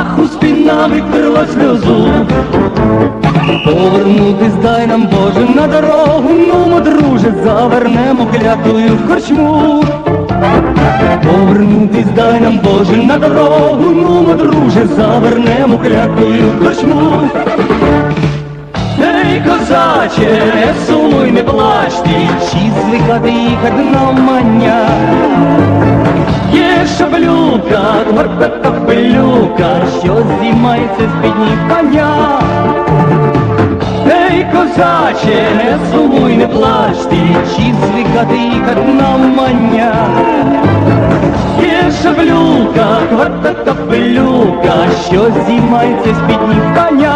ах, у спіна викрила сльозу. Повернутись дай нам Боже на дорогу, ну, друже, завернемо клятую в корчму. Повернутись дай нам Боже на дорогу, ну, друже, завернемо клятую в корчму. Ей, козаче, сумуй, не плач ти, чи звикати їхати на мання. Є шаблюка, пилюка, що знімається з підніг коня. Ей, козаче, не сумуй, не плач ти, чи звикати одна на мання. Є шаблюка, кварта капелюка, що знімається з підніг коня.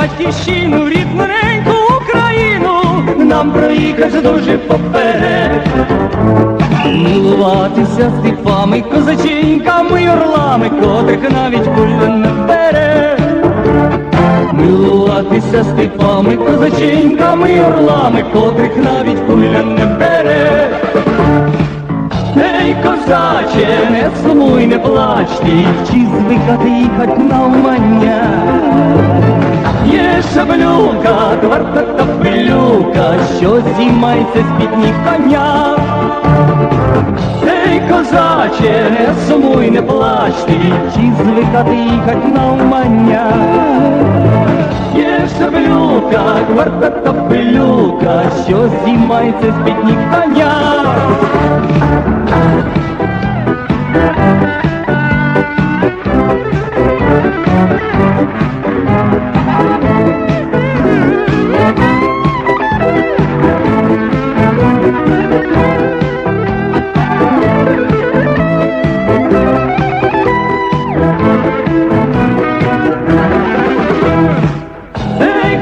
Батьківщину, рідну неньку Україну, нам проїхати дуже поперед. Милуватися степами, козаченьками, орлами, котрих навіть куля не бере. Милуватися степами, козаченьками, орлами, котрих навіть куля не бере. Ей, козаче, не сумуй, не плач ти, чи звикати їхать на умання. Є шаблюка, кварта та пилюка, що зіймається з під ніг коня. Ей, козаче, не сумуй, не плач ти, чи звикати їхать на умання. Є шаблюка, кварта та пилюка, що зіймається з під ніг коня.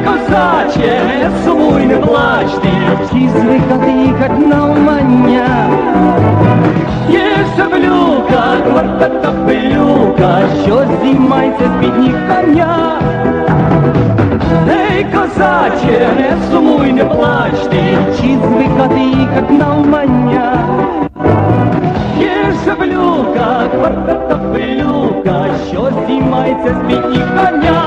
Козаче, сумуй, не плач ти, всі звикати їхать на умання. Є шаблюка, кварта та пилюка, що зіймається з під ніг коня. Ей, козаче, не сумуй, не плач ти, чи звикати їхать на умання. Є шаблюка, кварта та пилюка, що зіймається з під ніг коня.